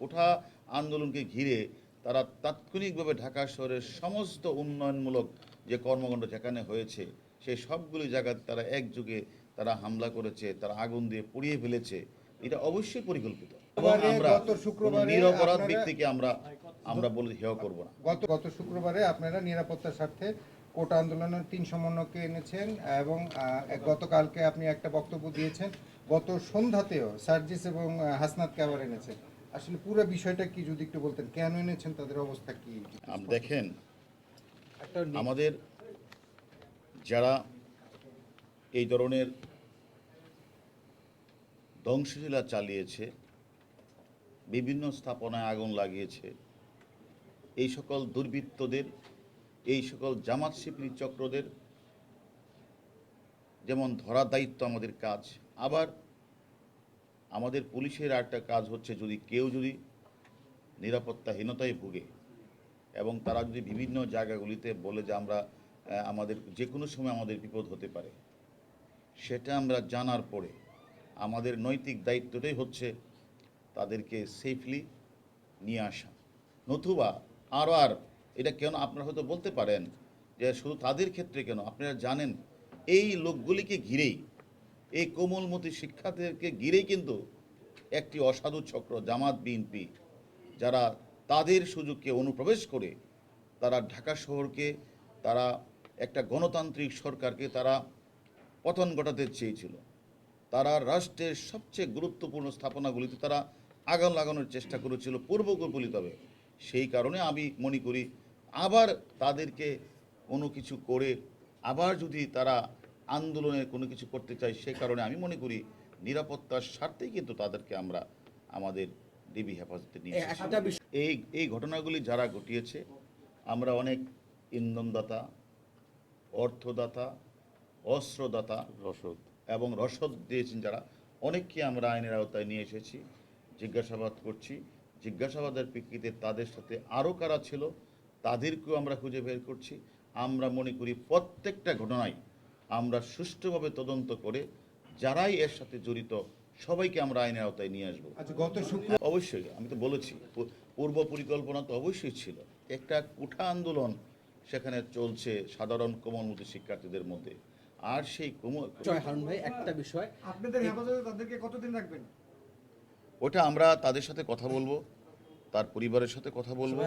কোঠা আন্দোলনকে ঘিরে তারা তাৎক্ষণিকভাবে ঢাকা শহরের সমস্ত উন্নয়নমূলক যে কর্মকাণ্ড যেখানে হয়েছে সেই সবগুলি জায়গায় তারা একযোগে তারা হামলা করেছে তারা আগুন দিয়ে পুড়িয়ে ফেলেছে। এটা অবশ্যই পরিকল্পিত। এবং আমরা নিরপরাধ ব্যক্তিকে আমরা আমরা বলে হেয় করব না। গত গত শুক্রবারে আপনারা নিরাপত্তার স্বার্থে কোটা আন্দোলনের তিন সমন্বয়কে এনেছেন এবং গতকালকে আপনি একটা বক্তব্য দিয়েছেন গত সন্ধ্যাতেও সার্জিস এবং হাসনাতকে আবার এনেছেন। আসলে পুরো বিষয়টা কি যদি একটু বলতেন কেন এনেছেন তাদের অবস্থা কি? দেখেন আমাদের যারা এই ধরনের ধ্বংসলীলা চালিয়েছে বিভিন্ন স্থাপনায় আগুন লাগিয়েছে এই সকল দুর্বৃত্তদের এই সকল জামাত শিপলি চক্রদের যেমন ধরার দায়িত্ব আমাদের কাজ আবার আমাদের পুলিশের একটা কাজ হচ্ছে যদি কেউ যদি নিরাপত্তাহীনতায় ভুগে এবং তারা যদি বিভিন্ন জায়গাগুলিতে বলে যে আমরা আমাদের যে কোনো সময় আমাদের বিপদ হতে পারে, সেটা আমরা জানার পরে আমাদের নৈতিক দায়িত্বটাই হচ্ছে তাদেরকে সেফলি নিয়ে আসা। নতুবা আরও আর এটা কেন আপনারা হয়তো বলতে পারেন যে শুধু তাদের ক্ষেত্রে কেন, আপনারা জানেন এই লোকগুলিকে ঘিরেই এই কোমলমতি শিক্ষার্থীদেরকে ঘিরেই কিন্তু একটি অসাধু চক্র জামাত, বিএনপি, যারা তাদের সুযোগকে অনুপ্রবেশ করে তারা ঢাকা শহরকে, তারা একটা গণতান্ত্রিক সরকারকে তারা পতন ঘটাতে চেয়েছিল। তারা রাষ্ট্রের সবচেয়ে গুরুত্বপূর্ণ স্থাপনাগুলিতে তারা আগাম লাগানোর চেষ্টা করেছিল পূর্বকল্পিতভাবে সেই কারণে আমি মনে করি, আবার তাদেরকে কোনো কিছু করে, আবার যদি তারা আন্দোলনের কোনো কিছু করতে চাই সে কারণে আমি মনে করি নিরাপত্তার স্বার্থেই কিন্তু তাদেরকে আমরা আমাদের ডিবি হেফাজতে নিয়ে এই এই ঘটনাগুলি যারা ঘটিয়েছে আমরা অনেক ইন্ধনদাতা অর্থদাতা অস্ত্রদাতা রসদ। এবং রসদ দিয়েছেন যারা। অনেককে আমরা আইনের আওতায় নিয়ে এসেছি জিজ্ঞাসাবাদ করছি। জিজ্ঞাসাবাদের প্রেক্ষিতে তাদের সাথে আরও কারা ছিল তাদেরকেও আমরা খুঁজে বের করছি। আমরা মনে করি প্রত্যেকটা ঘটনায় আমরা সুষ্ঠুভাবে তদন্ত করে যারাই এর সাথে জড়িত সবাইকে আমরা আইনের আওতায় নিয়ে আসব। আচ্ছা গত শুক্র অবশ্যই আমি তো বলেছি পূর্ব পরিকল্পনা তো অবশ্যই ছিল। একটা কুঠা আন্দোলন সেখানে চলছে সাধারণ কোমলমতি শিক্ষার্থীদের মধ্যে। আর সেই কোমল জয় হারুন ভাই একটা বিষয়। আপনাদের হেফাজতে তাদেরকে কতদিন রাখবেন? ওটা আমরা তাদের সাথে কথা বলব তার পরিবারের সাথে কথা বলব।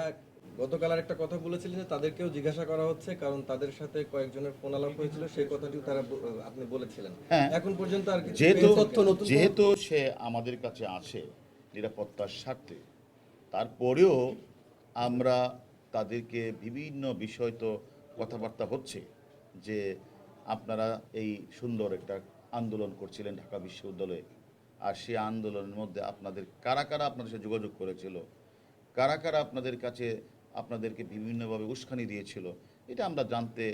গতকাল আর একটা কথা বলেছিলেন যে তাদেরকেও জিজ্ঞাসা করা হচ্ছে কারণ তাদের সাথে কয়েকজনের ফোন আলাপ হয়েছিল সেই কথাটিও তারা আপনি বলেছিলেন। হ্যাঁ। এখন পর্যন্ত আর যেহেতু তথ্য নতুন যেহেতু সে আমাদের কাছে আছে নিরাপত্তার স্বার্থে তারপরেও আমরা তাদেরকে বিভিন্ন বিষয় তো কথাবার্তা হচ্ছে যে আপনারা এই সুন্দর একটা আন্দোলন করছিলেন ঢাকা বিশ্ববিদ্যালয়ে। আর সেই আন্দোলনের মধ্যে আপনাদের কারা কারা আপনাদের সাথে যোগাযোগ করেছিল কারা কারা আপনাদের কাছে আপনাদেরকে বিভিন্নভাবে উস্কানি দিয়েছিল। এটা আমরা জানতে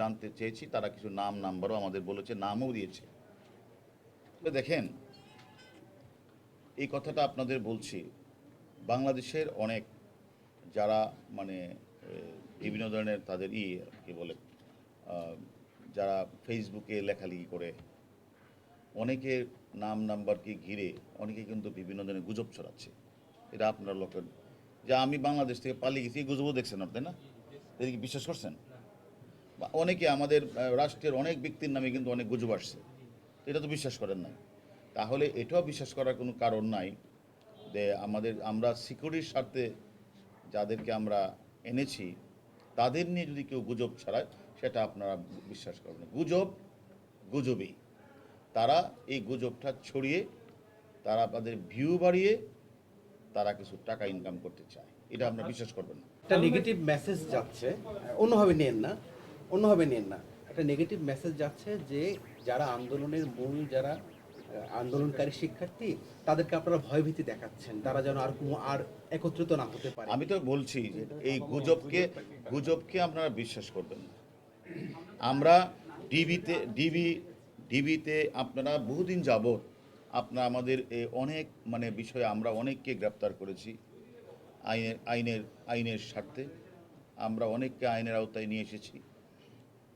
জানতে চেয়েছি। তারা কিছু নাম, নাম্বারও আমাদের বলেছে, নামও দিয়েছে। দেখেন, এই কথাটা আপনাদের বলছি, বাংলাদেশের অনেক যারা মানে বিভিন্ন ধরনের তাদের ই, কি বলে যারা ফেসবুকে লেখালেখি করে অনেকের নাম, নাম্বারকে ঘিরে অনেকে কিন্তু বিভিন্ন ধরনের গুজব ছড়াচ্ছে। এটা আপনারা লক্ষ্য যে আমি বাংলাদেশ থেকে পালিয়ে গেছি, এই গুজবও দেখছেন আপনি, না? এটা কি বিশ্বাস করছেন? অনেকে আমাদের রাষ্ট্রের অনেক ব্যক্তির নামে কিন্তু অনেক গুজব আসছে। এটা তো বিশ্বাস করেন না তাহলে এটাও বিশ্বাস করার কোনো কারণ নাই যে আমাদের, আমরা সিকিউরিটির স্বার্থে যাদেরকে আমরা এনেছি, তাদের নিয়ে যদি কেউ গুজব ছড়ায়, সেটা আপনারা বিশ্বাস করবেন গুজব গুজবেই। তারা এই গুজবটা ছড়িয়ে, তারা তাদের ভিউ বাড়িয়ে তারা কিছু টাকা ইনকাম করতে চায়। এটা আপনারা বিশ্বাস করবেন না। একটা নেগেটিভ মেসেজ যাচ্ছে অন্যভাবে নেন না অন্যভাবে নেন না। একটা নেগেটিভ মেসেজ যাচ্ছে যে যারা আন্দোলনের মূল যারা আন্দোলনকারী শিক্ষার্থী তাদেরকে আপনারা ভয়ভীতি দেখাচ্ছেন। তারা যেন আর কোনো আর একত্রিত না হতে পারে। আমি তো বলছি যে এই গুজবকে গুজবকে আপনারা বিশ্বাস করবেন না। আমরা ডিবিতে ডিবি ডিবিতে আপনারা বহুদিন যাবৎ আপনারা আমাদের অনেক মানে বিষয়ে আমরা অনেককে গ্রেপ্তার করেছি আইনের আইনের আইনের স্বার্থে। আমরা অনেককে আইনের আওতায় নিয়ে এসেছি।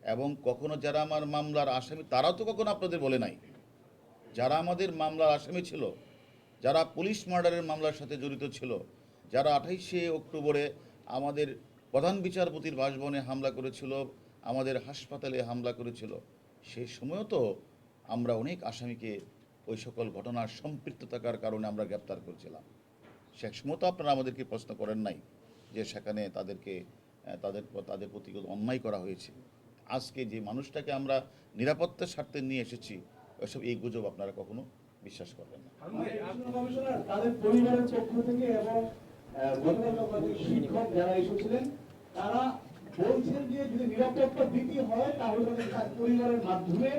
এবং কখনো যারা আমার মামলার আসামি তারা তো কখনো আপনাদের বলে নাই। যারা আমাদের মামলার আসামি ছিল, যারা পুলিশ মার্ডারের মামলার সাথে জড়িত ছিল, যারা আঠাইশে অক্টোবরে আমাদের প্রধান বিচারপতির বাসভবনে হামলা করেছিল, আমাদের হাসপাতালে হামলা করেছিল, সে সময়ও তো আমরা অনেক আসামিকে ওই সকল ঘটনার সম্পৃক্ত থাকার কারণে আমরা গ্রেপ্তার করেছিলাম। সে সময় তো আপনারা আমাদেরকে প্রশ্ন করেন নাই যে সেখানে তাদেরকে তাদের তাদের প্রতি অন্যায় করা হয়েছে। আজকে যে মানুষটাকে আমরা নিরাপত্তার স্বার্থে নিয়ে এসেছি ওইসব এই গুজব আপনারা কখনো বিশ্বাস করবেন না।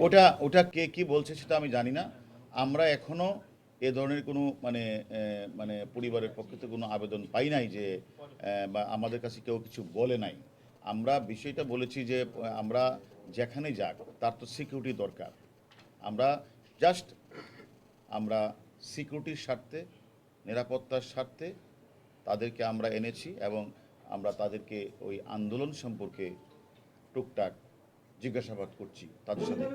ওটা ওটা কে কি বলছে সেটা আমি জানি না। আমরা এখনও এ ধরনের কোনো মানে মানে পরিবারের পক্ষ থেকে কোনো আবেদন পাই নাই যে বা আমাদের কাছে কেউ কিছু বলে নাই। আমরা বিষয়টা বলেছি যে, আমরা যেখানে যাক, তার তো সিকিউরিটি দরকার। আমরা জাস্ট আমরা সিকিউরিটির স্বার্থে, নিরাপত্তার স্বার্থে তাদেরকে আমরা এনেছি এবং আমরা তাদেরকে ওই আন্দোলন সম্পর্কে টুকটাক জিজ্ঞাসাবাদ করছি তাদের সাথে।